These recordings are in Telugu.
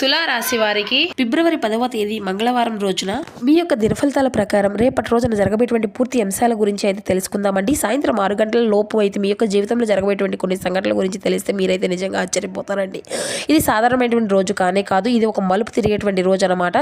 తులారాశి వారికి ఫిబ్రవరి పదవ తేదీ మంగళవారం రోజున మీ యొక్క దినఫలితాల ప్రకారం రేపటి రోజున జరగబేటువంటి పూర్తి అంశాల గురించి అయితే తెలుసుకుందామండి. సాయంత్రం ఆరు గంటల లోపు అయితే మీ యొక్క జీవితంలో జరగబేటువంటి కొన్ని సంఘటనల గురించి తెలిస్తే మీరైతే నిజంగా ఆశ్చర్యపోతారండి. ఇది సాధారణమైనటువంటి రోజు కానే కాదు ఇది ఒక మలుపు తిరిగేటువంటి రోజు అనమాట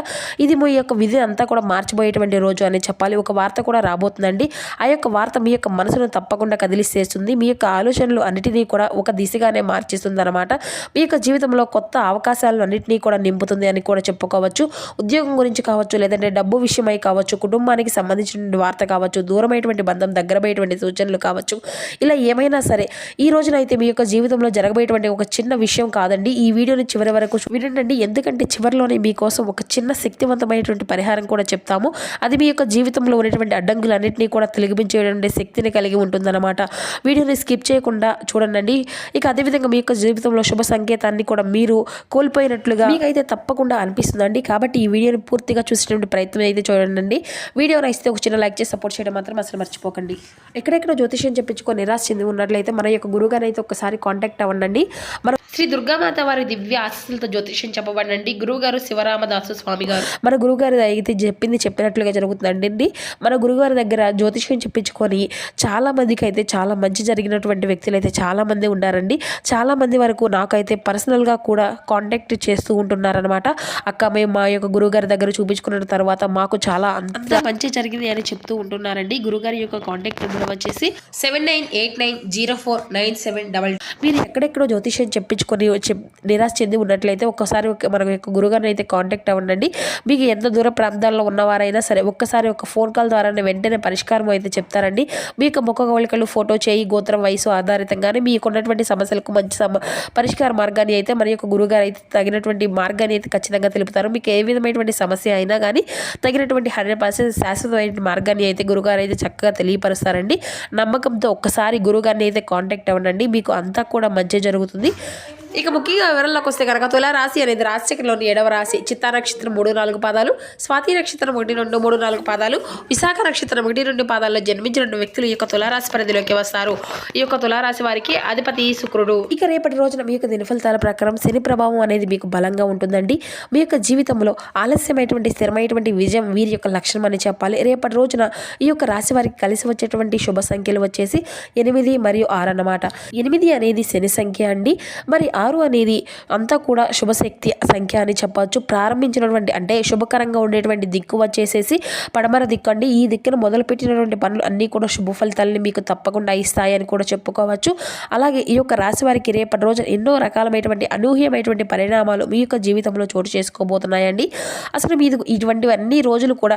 ఇది మీ యొక్క విధి అంతా కూడా మార్చిపోయేటువంటి రోజు అని చెప్పాలి. ఒక వార్త కూడా రాబోతుందండి. ఆ యొక్క వార్త మీ యొక్క మనసును తప్పకుండా కదిలిస్తేస్తుంది. మీ యొక్క ఆలోచనలు అన్నిటినీ కూడా ఒక దిశగానే మార్చేస్తుంది అనమాట మీ యొక్క జీవితంలో కొత్త అవకాశాలను అన్నింటినీ కూడా నింపుతుంది అని కూడా చెప్పుకోవచ్చు. ఉద్యోగం గురించి కావచ్చు లేదంటే డబ్బు విషయమై కావచ్చు కుటుంబానికి సంబంధించిన వార్త కావచ్చు దూరమైనటువంటి బంధం దగ్గరమైనటువంటి సూచనలు కావచ్చు. ఇలా ఏమైనా సరే ఈ రోజునైతే మీ యొక్క జీవితంలో జరగబోయేటువంటి ఒక చిన్న విషయం కాదండి. ఈ వీడియోని చివరి వరకు వినండి ఎందుకంటే చివరిలోనే మీకోసం ఒక చిన్న శక్తివంతమైనటువంటి పరిహారం కూడా చెప్తాము. అది మీ యొక్క జీవితంలో ఉన్నటువంటి అడ్డంకులన్నింటినీ కూడా తొలగించేటువంటి శక్తిని కలిగి ఉంటుందన్నమాట. వీడియోని స్కిప్ చేయకుండా చూడండి. ఇక అదేవిధంగా మీ యొక్క జీవితంలో శుభ సంకేతాన్ని కూడా మీరు కోల్పోయినట్లుగా మీకైతే తప్పకుండా అనిపిస్తుందండి. కాబట్టి ఈ వీడియోని పూర్తిగా చూసేటువంటి ప్రయత్నం అయితే చూడండి. వీడియో నచ్చితే ఒక చిన్న లైక్ చేసి సపోర్ట్ చేయడం మాత్రం అసలు మర్చిపోకండి. ఎక్కడెక్కడ జ్యోతిష్యం చెప్పించుకొని నిరాశ చెంది ఉన్నట్లయితే మన యొక్క గురుగారు అయితే ఒకసారి కాంటాక్ట్ అవ్వండి మన శ్రీ దుర్గామాత వారి దివ్య ఆశీస్సులతో జ్యోతిష్యం చెప్పబడండి గురువుగారు శివరామదాసు స్వామి గారు మన గురువుగారు అయితే చెప్పింది చెప్పినట్లుగా జరుగుతుందండి. మన గురువుగారి దగ్గర జ్యోతిష్యం చెప్పించుకొని చాలా మందికి అయితే చాలా మంచి జరిగినటువంటి వ్యక్తులు అయితే చాలా మంది ఉన్నారండి. చాలా మంది వరకు నాకైతే పర్సనల్గా కూడా కాంటాక్ట్ చేస్తూ ఉంటున్నారనమాట అక్క మేము మా యొక్క గురువుగారి దగ్గర చూపించుకున్న తర్వాత మాకు చాలా అంత మంచి జరిగింది అని చెప్తూ ఉంటున్నారండి. గురుగారి యొక్క కాంటాక్ట్ నెంబర్ వచ్చేసి seven nine eight nine zero four nine seven double మీరు ఎక్కడెక్కడో జ్యోతిష్యం చెప్పించుకొని చెప్- నిరాశ చెంది ఉన్నట్లయితే ఒక్కసారి ఒక- మన యొక్క గురుగారిని అయితే కాంటాక్ట్ అవ్వండి మీకు ఎంత దూర ప్రాంతాల్లో ఉన్నవారైనా సరే ఒక్కసారి ఒక ఫోన్ కాల్ ద్వారానే వెంటనే పరిష్కారం అయితే చెప్తారండి. మీ యొక్క ముఖ కవళికలు ఫోటో చేయి గోత్రం వయసు ఆధారితంగానే మీకు ఉన్నటువంటి సమస్యలకు మంచి సమ పరిష్కార మార్గాన్ని అయితే మన యొక్క గురుగారు అయితే తగినటువంటి మార్గాన్ని అయితే ఖచ్చితంగా తెలుపుతారు. మీకు ఏ విధమైనటువంటి సమస్య అయినా కానీ తగినటువంటి హండ్రెడ్ పర్సెంట్ శాశ్వతమైన మార్గాన్ని అయితే గురుగారు అయితే చక్కగా తెలియపరుస్తారండి. నమ్మకంతో ఒక్కసారి గురుగారిని అయితే కాంటాక్ట్ అవ్వండి మీకు అంతా కూడా మంచి జరుగుతుంది. ఇక ముఖ్యంగా వివరాల్లోకి వస్తే కనుక తులారాశి అనేది రాశిచక్రంలోని ఏడవ రాశి. చిత్తా నక్షత్రం మూడు నాలుగు పాదాలు స్వాతి నక్షత్రం ఒకటి రెండు మూడు నాలుగు పాదాలు విశాఖ నక్షత్రం ఒకటి రెండు పాదాల్లో జన్మించిన రెండు వ్యక్తులు ఈ యొక్క తులారాశి పరిధిలోకి వస్తారు. ఈ యొక్క తులారాశి వారికి అధిపతి శుక్రుడు. ఇక రేపటి రోజున మీ యొక్క దినఫలితాల ప్రకారం శని ప్రభావం అనేది మీకు బలంగా ఉంటుందండి. మీ యొక్క జీవితంలో ఆలస్యమైనటువంటి స్థిరమైనటువంటి విజయం వీరి యొక్క లక్షణం అని చెప్పాలి. రేపటి రోజున ఈ యొక్క రాశి వారికి కలిసి వచ్చేటువంటి శుభ సంఖ్యలు వచ్చేసి ఎనిమిది మరియు ఆరు అన్నమాట. ఎనిమిది అనేది శని సంఖ్య అండి. మరి ఆరు అనేది అంతా కూడా శుభశక్తి సంఖ్య అని చెప్పవచ్చు ప్రారంభించినటువంటి అంటే శుభకరంగా ఉండేటువంటి దిక్కు వచ్చేసేసి పడమర దిక్కు అండి. ఈ దిక్కును మొదలుపెట్టినటువంటి పనులు అన్నీ కూడా శుభ ఫలితాలని మీకు తప్పకుండా ఇస్తాయని కూడా చెప్పుకోవచ్చు. అలాగే ఈ యొక్క రాశి వారికి రేపటి రోజు ఎన్నో రకాలమైనటువంటి అనూహ్యమైనటువంటి పరిణామాలు మీ యొక్క జీవితంలో చోటు చేసుకోబోతున్నాయండి. అసలు మీకు ఇటువంటి అన్ని రోజులు కూడా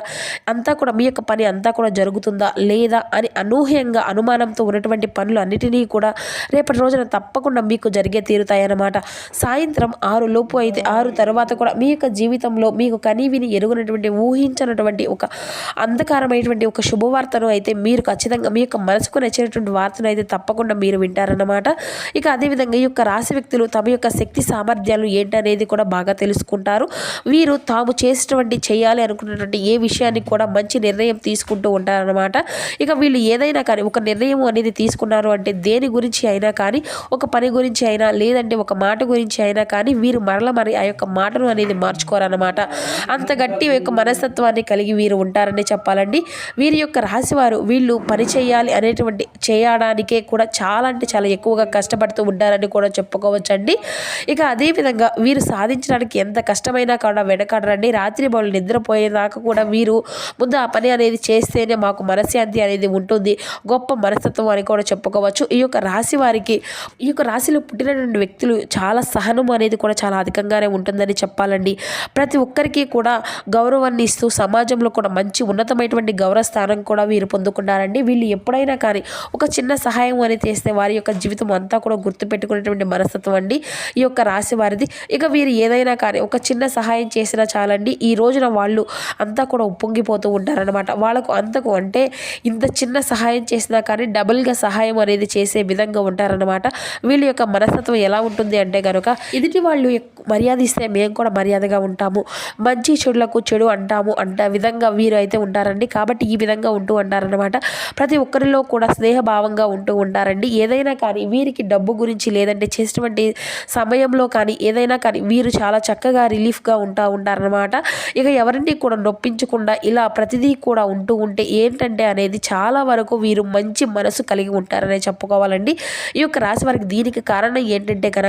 అంతా కూడా మీ యొక్క పని అంతా కూడా జరుగుతుందా లేదా అని అనూహ్యంగా అనుమానంతో ఉన్నటువంటి పనులు అన్నిటినీ కూడా రేపటి రోజున తప్పకుండా మీకు జరిగే తీరుతాయన్నమాట. సాయంత్రం ఆరు లోపు అయితే ఆరు తర్వాత కూడా మీ యొక్క జీవితంలో మీకు కనీవిని ఎరుగునటువంటి ఊహించినటువంటి ఒక అంధకారమైనటువంటి ఒక శుభవార్తను అయితే మీరు ఖచ్చితంగా మీ యొక్క మనసుకు నచ్చినటువంటి వార్తను అయితే తప్పకుండా మీరు వింటారన్నమాట. ఇక అదేవిధంగా ఈ యొక్క రాశి వ్యక్తులు తమ యొక్క శక్తి సామర్థ్యాలు ఏంటనేది కూడా బాగా తెలుసుకుంటారు. వీరు తాము చేసినటువంటి చేయాలి అనుకున్నటువంటి ఏ విషయాన్ని కూడా మంచి నిర్ణయం తీసుకుంటూ ఉంటారన్నమాట. ఇక వీళ్ళు ఏదైనా కానీ ఒక నిర్ణయం అనేది తీసుకున్నారు అంటే దేని గురించి అయినా కానీ ఒక పని గురించి అయినా లేదంటే ఒక మాట గురించి అయినా కానీ వీరు మరల మరి ఆ యొక్క మాటను అనేది మార్చుకోరన్నమాట. అంత గట్టి యొక్క మనస్తత్వాన్ని కలిగి వీరు ఉంటారని చెప్పాలండి. వీరి యొక్క రాశివారు వీళ్ళు పని చేయాలి అనేటువంటి చేయడానికే కూడా చాలా అంటే చాలా ఎక్కువగా కష్టపడుతూ ఉంటారని కూడా చెప్పుకోవచ్చండి. ఇక అదేవిధంగా వీరు సాధించడానికి ఎంత కష్టమైనా కూడా వెనకాడరండి. రాత్రి వాళ్ళు నిద్రపోయేదాకా కూడా వీరు ముందు ఆ పని అనేది చేస్తేనే మాకు మనశ్శాంతి అనేది ఉంటుంది. గొప్ప మనస్తత్వం అని కూడా చెప్పుకోవచ్చు. ఈ యొక్క రాశి వారికి ఈ యొక్క రాశిలో పుట్టినటువంటి వ్యక్తులు చాలా సహనం అనేది కూడా చాలా అధికంగానే ఉంటుందని చెప్పాలండి. ప్రతి ఒక్కరికి కూడా గౌరవాన్ని ఇస్తూ సమాజంలో కూడా మంచి ఉన్నతమైనటువంటి గౌరవ స్థానం కూడా వీరు పొందుకున్నారండి. వీళ్ళు ఎప్పుడైనా కానీ ఒక చిన్న సహాయం అనేది చేస్తే వారి యొక్క జీవితం అంతా కూడా గుర్తుపెట్టుకునేటువంటి మనస్తత్వం అండి. ఈ యొక్క రాశి వారిది. ఇక వీరు ఏదైనా కానీ ఒక చిన్న సహాయం చేసినా చాలండి. ఈ రోజున వాళ్ళు అంతా కూడా ఉప్పొంగిపోతూ ఉంటారనమాట వాళ్ళకు అంతకు అంటే ఇంత చిన్న సహాయం చేసినా కానీ డబుల్గా సహాయం అనేది చేసే విధంగా ఉంటారనమాట వీళ్ళ యొక్క మనస్తత్వం ఎలా ఉంటుంది ఉంటుంది అంటే కనుక ఎదుటి వాళ్ళు మర్యాద ఇస్తే మేము కూడా మర్యాదగా ఉంటాము. మంచి చెడులకు చెడు అంటాము అంట విధంగా వీరు అయితే ఉంటారండి. కాబట్టి ఈ విధంగా ఉంటూ ఉంటారనమాట ప్రతి ఒక్కరిలో కూడా స్నేహభావంగా ఉంటూ ఉంటారండి. ఏదైనా కానీ వీరికి డబ్బు గురించి లేదంటే చేసినటువంటి సమయంలో కానీ ఏదైనా కానీ వీరు చాలా చక్కగా రిలీఫ్గా ఉంటా ఉంటారనమాట ఇక ఎవరిని కూడా నొప్పించకుండా ఇలా ప్రతిదీ కూడా ఉంటూ ఉంటే ఏంటంటే అనేది చాలా వరకు వీరు మంచి మనసు కలిగి ఉంటారనే చెప్పుకోవాలండి. ఈ యొక్క రాశి వారికి దీనికి కారణం ఏంటంటే కనుక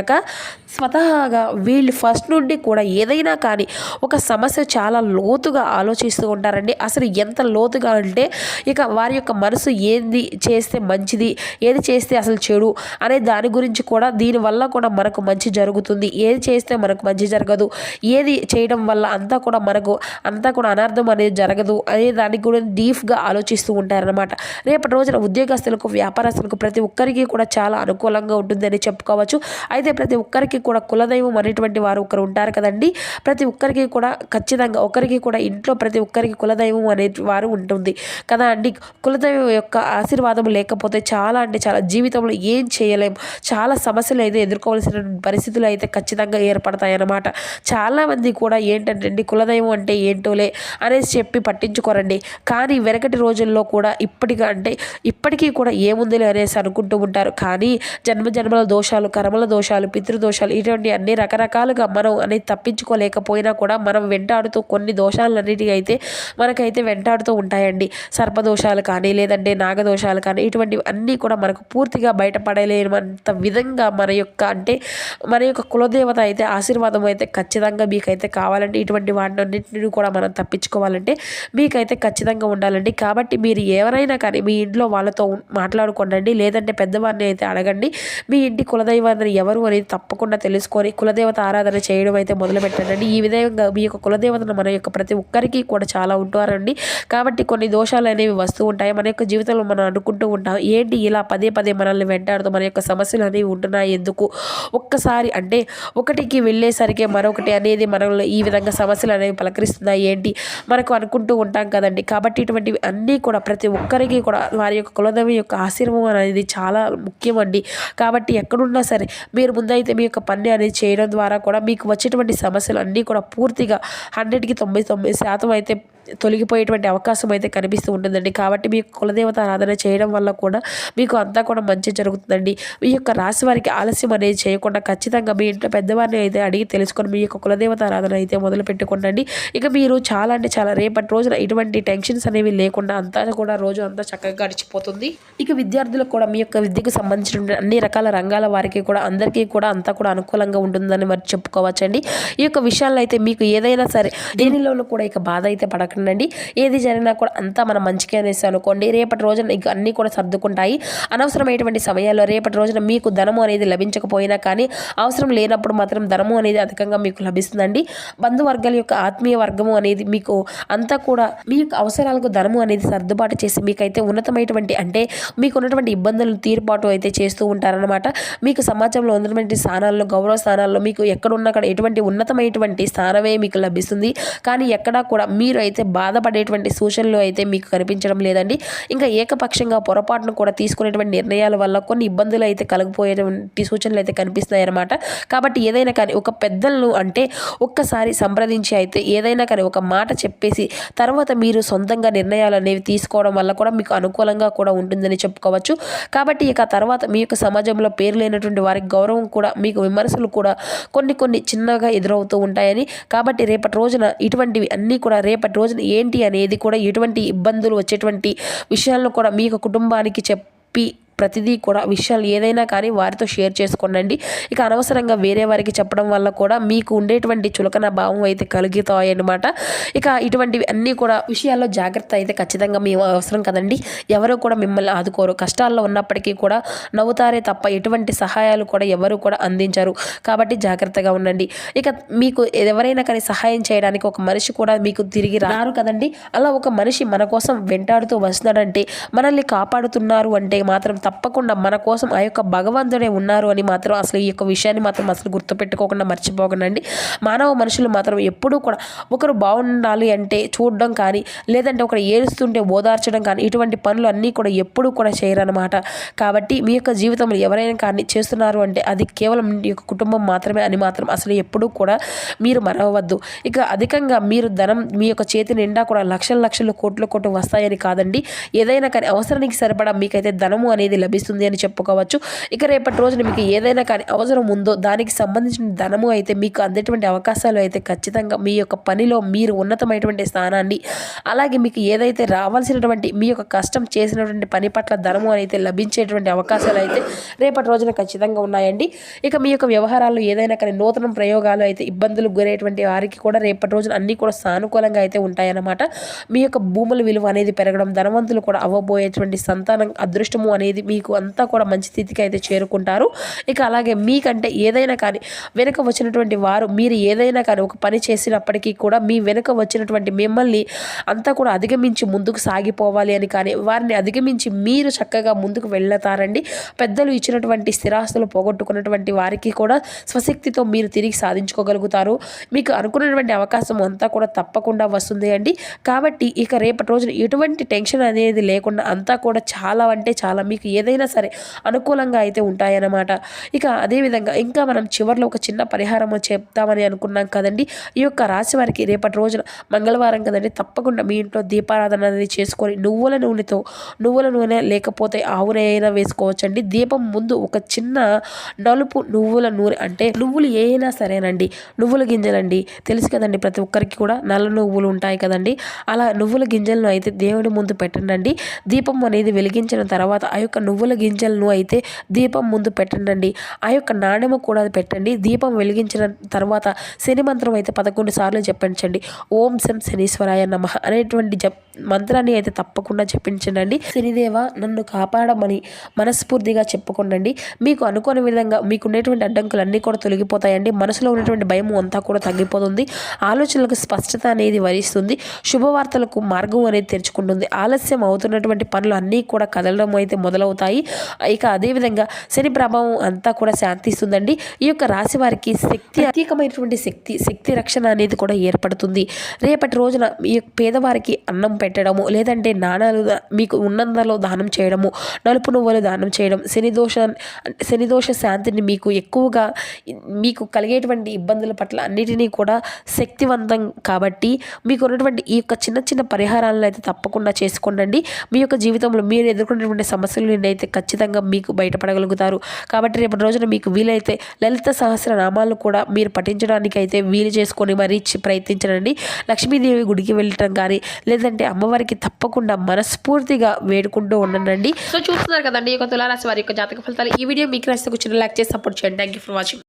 స్వతహాగా వీళ్ళు ఫస్ట్ నుండి కూడా ఏదైనా కానీ ఒక సమస్య చాలా లోతుగా ఆలోచిస్తూ ఉంటారండి. అసలు ఎంత లోతుగా అంటే ఇక వారి యొక్క మనసు ఏంది చేస్తే మంచిది ఏది చేస్తే అసలు చెడు అనే దాని గురించి కూడా దీనివల్ల కూడా మనకు మంచి జరుగుతుంది. ఏది చేస్తే మనకు మంచి జరగదు ఏది చేయడం వల్ల అంతా కూడా మనకు అంతా కూడా అనార్థం అనేది జరగదు అనే దాని గురించి డీప్గా ఆలోచిస్తూ ఉంటారనమాట రేపటి రోజున ఉద్యోగస్తులకు వ్యాపారస్తులకు ప్రతి ఒక్కరికి కూడా చాలా అనుకూలంగా ఉంటుందని చెప్పుకోవచ్చు. అయితే ప్రతి ఒక్కరికి కూడా కులదైవం అనేటువంటి వారు ఒకరు ఉంటారు కదండి. ప్రతి ఒక్కరికి కూడా ఖచ్చితంగా ఒకరికి కూడా ఇంట్లో ప్రతి ఒక్కరికి కులదైవం అనే వారు ఉంటుంది. కదా అండి? కులదైవం యొక్క ఆశీర్వాదం లేకపోతే చాలా అంటే చాలా జీవితంలో ఏం చేయలేము చాలా సమస్యలు అయితే ఎదుర్కోవాల్సిన పరిస్థితులు అయితే ఖచ్చితంగా ఏర్పడతాయి అన్నమాట చాలామంది కూడా ఏంటంటే అండి కులదైవం అంటే ఏంటోలే అనేసి చెప్పి పట్టించుకోరండి. కానీ వెనకటి రోజుల్లో కూడా ఇప్పటికీ అంటే ఇప్పటికీ కూడా ఏముందిలే అనేసి అనుకుంటూ ఉంటారు. కానీ జన్మ జన్మల దోషాలు కర్మల దోషాలు పితృదోషాలు ఇటువంటి అన్ని రకరకాలుగా మనం అనేది తప్పించుకోలేకపోయినా కూడా మనం వెంటాడుతూ కొన్ని దోషాలన్నిటికీ అయితే మనకైతే వెంటాడుతూ ఉంటాయండి. సర్పదోషాలు కానీ లేదంటే నాగదోషాలు కానీ ఇటువంటివి అన్నీ కూడా మనకు పూర్తిగా బయటపడలేనంత విధంగా మన యొక్క అంటే మన యొక్క కులదేవత అయితే ఆశీర్వాదం అయితే ఖచ్చితంగా మీకైతే కావాలంటే ఇటువంటి వాటినన్నింటినీ కూడా మనం తప్పించుకోవాలంటే మీకైతే ఖచ్చితంగా ఉండాలండి. కాబట్టి మీరు ఎవరైనా కానీ మీ ఇంట్లో వాళ్ళతో మాట్లాడుకోండి లేదంటే పెద్దవారిని అయితే అడగండి. మీ ఇంటి కులదైవాన్ని ఎవరు అనేది తప్పకుండా తెలుసుకొని కులదేవత ఆరాధన చేయడం అయితే మొదలు పెట్టండి ఈ విధంగా మీ యొక్క కులదేవతను మన యొక్క ప్రతి ఒక్కరికి కూడా చాలా ఉంటారండి. కాబట్టి కొన్ని దోషాలు అనేవి వస్తూ ఉంటాయి. మన యొక్క జీవితంలో మనం అనుకుంటూ ఉంటాం ఏంటి ఇలా పదే పదే మనల్ని వెంటాడుతూ మన యొక్క సమస్యలు అనేవి ఉంటున్నాయి ఎందుకు? ఒక్కసారి అంటే ఒకటికి వెళ్ళేసరికి మరొకటి అనేది మనల్ని ఈ విధంగా సమస్యలు అనేవి పలకరిస్తున్నాయి. ఏంటి? మనకు అనుకుంటూ ఉంటాం కదండి. కాబట్టి ఇటువంటివి అన్నీ కూడా ప్రతి ఒక్కరికి కూడా వారి యొక్క కులదేవి యొక్క ఆశీర్వం అనేది చాలా ముఖ్యమండి. కాబట్టి ఎక్కడున్నా సరే మీరు ముందైతే మీ యొక్క పని అనేది చేయడం ద్వారా కూడా మీకు వచ్చేటువంటి సమస్యలు అన్నీ కూడా పూర్తిగా హండ్రెడ్కి తొంభై తొమ్మిది శాతం అయితే తొలగిపోయేటువంటి అవకాశం అయితే కనిపిస్తూ ఉంటుందండి. కాబట్టి మీ యొక్క కులదేవత ఆరాధన చేయడం వల్ల కూడా మీకు అంతా కూడా మంచి జరుగుతుందండి. మీ యొక్క రాశి వారికి ఆలస్యం అనేది చేయకుండా ఖచ్చితంగా మీ ఇంట్లో పెద్దవారిని అయితే అడిగి తెలుసుకొని మీ యొక్క కులదేవత ఆరాధన అయితే మొదలు పెట్టుకోండి ఇక మీరు చాలా అంటే చాలా రేపటి రోజున ఎటువంటి టెన్షన్స్ అనేవి లేకుండా అంతా కూడా రోజు అంతా చక్కగా గడిచిపోతుంది. ఇక విద్యార్థులకు కూడా మీ యొక్క విద్యకు సంబంధించిన అన్ని రకాల రంగాల వారికి కూడా అందరికీ కూడా అంతా కూడా అనుకూలంగా ఉంటుందని మరి చెప్పుకోవచ్చండి. ఈ యొక్క విషయాల్లో అయితే మీకు ఏదైనా సరే దేనిలోనూ కూడా ఇక బాధ అయితే పడక పడకండి ఏది జరిగినా కూడా అంతా మన మంచిగా అనేసి అనుకోండి. రేపటి రోజున ఇక అన్నీ కూడా సర్దుకుంటాయి. అనవసరమైనటువంటి సమయాల్లో రేపటి రోజున మీకు ధనము అనేది లభించకపోయినా కానీ అవసరం లేనప్పుడు మాత్రం ధనము అనేది అధికంగా మీకు లభిస్తుందండి. బంధువర్గాల యొక్క ఆత్మీయ వర్గము అనేది మీకు అంతా కూడా మీ యొక్క అవసరాలకు ధనము అనేది సర్దుబాటు చేసి మీకైతే ఉన్నతమైనటువంటి అంటే మీకు ఉన్నటువంటి ఇబ్బందులను తీర్పాటు అయితే చేస్తూ ఉంటారనమాట మీకు సమాజంలో ఉన్నటువంటి స్థానాల్లో గౌరవ స్థానాల్లో మీకు ఎక్కడున్న అక్కడ ఎటువంటి ఉన్నతమైనటువంటి స్థానమే మీకు లభిస్తుంది. కానీ ఎక్కడా కూడా మీరు అయితే బాధపడేటువంటి సూచనలు అయితే మీకు కనిపించడం లేదండి. ఇంకా ఏకపక్షంగా పొరపాటును కూడా తీసుకునేటువంటి నిర్ణయాల వల్ల కొన్ని ఇబ్బందులు అయితే కలగపోయేటువంటి సూచనలు అయితే కనిపిస్తున్నాయి అన్నమాట కాబట్టి ఏదైనా కానీ ఒక పెద్దలను అంటే ఒక్కసారి సంప్రదించి అయితే ఏదైనా కానీ ఒక మాట చెప్పేసి తర్వాత మీరు సొంతంగా నిర్ణయాలు అనేవి తీసుకోవడం వల్ల కూడా మీకు అనుకూలంగా కూడా ఉంటుందని చెప్పుకోవచ్చు. కాబట్టి ఇక తర్వాత మీ యొక్క సమాజంలో పేరు లేనటువంటి వారికి గౌరవం కూడా మీకు విమర్శలు కూడా కొన్ని కొన్ని చిన్నగా ఎదురవుతూ ఉంటాయని. కాబట్టి రేపటి రోజున ఇటువంటివి అన్నీ కూడా రేపటి రోజున ఏంటి అనేది కూడా ఎటువంటి ఇబ్బందులు వచ్చేటువంటి విషయాలను కూడా మీ యొక్క కుటుంబానికి చెప్పి ప్రతిదీ కూడా విషయాలు ఏదైనా కానీ వారితో షేర్ చేసుకోనండి ఇక అనవసరంగా వేరే వారికి చెప్పడం వల్ల కూడా మీకు ఉండేటువంటి చులకన భావం అయితే కలుగుతాయన్నమాట. ఇక ఇటువంటివి అన్నీ కూడా విషయాల్లో జాగ్రత్త అయితే ఖచ్చితంగా మేము అవసరం కదండి. ఎవరు కూడా మిమ్మల్ని ఆదుకోరు. కష్టాల్లో ఉన్నప్పటికీ కూడా నవ్వుతారే తప్ప ఎటువంటి సహాయాలు కూడా ఎవరు కూడా అందించరు. కాబట్టి జాగ్రత్తగా ఉండండి. ఇక మీకు ఎవరైనా కానీ సహాయం చేయడానికి ఒక మనిషి కూడా మీకు తిరిగి రారు కదండి. అలా ఒక మనిషి మన కోసం వెంటాడుతూ వస్తున్నాడంటే మనల్ని కాపాడుతున్నారు అంటే మాత్రం తప్పకుండా మన కోసం ఆ యొక్క భగవంతుడే ఉన్నారు అని మాత్రం అసలు ఈ యొక్క విషయాన్ని మాత్రం అసలు గుర్తుపెట్టుకోకుండా మర్చిపోకండి మానవ మనుషులు మాత్రం ఎప్పుడూ కూడా ఒకరు బాగుండాలి అంటే చూడడం కానీ లేదంటే ఒకరు ఏడుస్తుంటే ఓదార్చడం కానీ ఇటువంటి పనులు అన్నీ కూడా ఎప్పుడూ కూడా చేయరనమాట కాబట్టి మీ యొక్క జీవితంలో ఎవరైనా కానీ చేస్తున్నారు అంటే అది కేవలం మీ యొక్క కుటుంబం మాత్రమే అని మాత్రం అసలు ఎప్పుడూ కూడా మీరు మరవద్దు ఇక అధికంగా మీరు ధనం మీ యొక్క చేతి నిండా కూడా లక్షల లక్షలు కోట్ల కోట్లు వస్తాయని కాదండి. ఏదైనా కానీ అవసరానికి సరిపడా మీకైతే ధనము అనేది లభిస్తుంది అని చెప్పుకోవచ్చు. ఇక రేపటి రోజున మీకు ఏదైనా కానీ అవసరం ఉందో దానికి సంబంధించిన ధనము అయితే మీకు అందేటువంటి అవకాశాలు అయితే ఖచ్చితంగా మీ యొక్క పనిలో మీరు ఉన్నతమైనటువంటి స్థానాన్ని అలాగే మీకు ఏదైతే రావాల్సినటువంటి మీ యొక్క కష్టం చేసినటువంటి పని పట్ల ధనము అయితే లభించేటువంటి అవకాశాలు అయితే రేపటి రోజున ఖచ్చితంగా ఉన్నాయండి. ఇక మీ యొక్క వ్యవహారాలు ఏదైనా కానీ నూతన ప్రయోగాలు అయితే ఇబ్బందులు గురైనటువంటి వారికి కూడా రేపటి రోజున అన్నీ కూడా సానుకూలంగా అయితే ఉంటాయన్నమాట. మీ యొక్క భూముల విలువ అనేది పెరగడం ధనవంతులు కూడా అవ్వబోయేటువంటి సంతానం అదృష్టము అనేది మీకు అంతా కూడా మంచి స్థితికి అయితే చేరుకుంటారు. ఇక అలాగే మీకంటే ఏదైనా కానీ వెనుక వచ్చినటువంటి వారు మీరు ఏదైనా కానీ ఒక పని చేసినప్పటికీ కూడా మీ వెనుక వచ్చినటువంటి మిమ్మల్ని అంతా కూడా అధిగమించి ముందుకు సాగిపోవాలి అని కానీ వారిని అధిగమించి మీరు చక్కగా ముందుకు వెళ్తారండి పెద్దలు ఇచ్చినటువంటి స్థిరాస్తులు పోగొట్టుకున్నటువంటి వారికి కూడా స్వశక్తితో మీరు తిరిగి సాధించుకోగలుగుతారు. మీకు అనుకున్నటువంటి అవకాశం అంతా కూడా తప్పకుండా వస్తుంది అండి. కాబట్టి ఇక రేపటి రోజున ఎటువంటి టెన్షన్ అనేది లేకుండా అంతా కూడా చాలా అంటే చాలా మీకు ఏదైనా సరే అనుకూలంగా అయితే ఉంటాయన్నమాట. ఇక అదేవిధంగా ఇంకా మనం చివరిలో ఒక చిన్న పరిహారం చెప్తామని అనుకున్నాం కదండి. ఈ యొక్క రాశి వారికి రేపటి రోజున మంగళవారం కదండి. తప్పకుండా మీ ఇంట్లో దీపారాధన అనేది చేసుకొని నువ్వుల నూనెతో నువ్వుల నూనె లేకపోతే ఆవు అయినా వేసుకోవచ్చండి. దీపం ముందు ఒక చిన్న నలుపు నువ్వుల నూనె అంటే నువ్వులు ఏ సరేనండి. నువ్వుల గింజలండి. తెలుసు కదండి ప్రతి ఒక్కరికి కూడా నల్ల నువ్వులు ఉంటాయి కదండి. అలా నువ్వుల గింజలను అయితే దేవుడి ముందు పెట్టండి దీపం అనేది వెలిగించిన తర్వాత ఆ యొక్క నువ్వుల గింజలను అయితే దీపం ముందు పెట్టండి ఆ యొక్క నాణెము కూడా పెట్టండి. దీపం వెలిగించిన తర్వాత శని మంత్రం అయితే పదకొండు సార్లు చెప్పించండి ఓం శం శనీశ్వరాయ నమ అనేటువంటి జప్ మంత్రాన్ని అయితే తప్పకుండా చెప్పించండి శనిదేవ నన్ను కాపాడమని మనస్ఫూర్తిగా చెప్పుకోండి మీకు అనుకోని విధంగా మీకున్నటువంటి అడ్డంకులు అన్నీ కూడా తొలగిపోతాయండి. మనసులో ఉన్నటువంటి భయం అంతా కూడా తగ్గిపోతుంది. ఆలోచనలకు స్పష్టత అనేది వరిస్తుంది. శుభవార్తలకు మార్గం అనేది తెరుచుకుంటుంది. ఆలస్యం అవుతున్నటువంటి పనులు అన్నీ కూడా కదలడం అయితే అవుతాయి. ఇక అదేవిధంగా శని ప్రభావం అంతా కూడా శాంతిస్తుందండి. ఈ యొక్క రాశి వారికి శక్తి ప్రత్యేకమైనటువంటి శక్తి శక్తి రక్షణ అనేది కూడా ఏర్పడుతుంది. రేపటి రోజున ఈ పేదవారికి అన్నం పెట్టడము లేదంటే నాణాలు మీకు ఉన్నందలో దానం చేయడము నలుపు నువ్వులు దానం చేయడం శని దోష శని దోష శాంతిని మీకు ఎక్కువగా మీకు కలిగేటువంటి ఇబ్బందుల పట్ల అన్నిటినీ కూడా శక్తివంతం కాబట్టి మీకు ఉన్నటువంటి ఈ యొక్క చిన్న చిన్న పరిహారాలను అయితే తప్పకుండా చేసుకోండి మీ యొక్క జీవితంలో మీరు ఎదుర్కొన్నటువంటి సమస్యలు నుండి అయితే ఖచ్చితంగా మీకు బయటపడగలుగుతారు. కాబట్టి రేపటి రోజున మీకు వీలైతే లలిత సహస్ర నామాలను కూడా మీరు పఠించడానికి అయితే వీలు చేసుకొని మరీ చి- లక్ష్మీదేవి గుడికి వెళ్ళటం కానీ లేదంటే అమ్మవారికి తప్పకుండా మనస్ఫూర్తిగా వేడుకుంటూ ఉండండి సో చూస్తున్నారు కదండి యొక్క తులారాశి వారి యొక్క జాతక ఫలితాలు. ఈ వీడియో మీకు నచ్చితే చిన్న లైక్ చేసి సపోర్ట్ చేయండి. Thank you for watching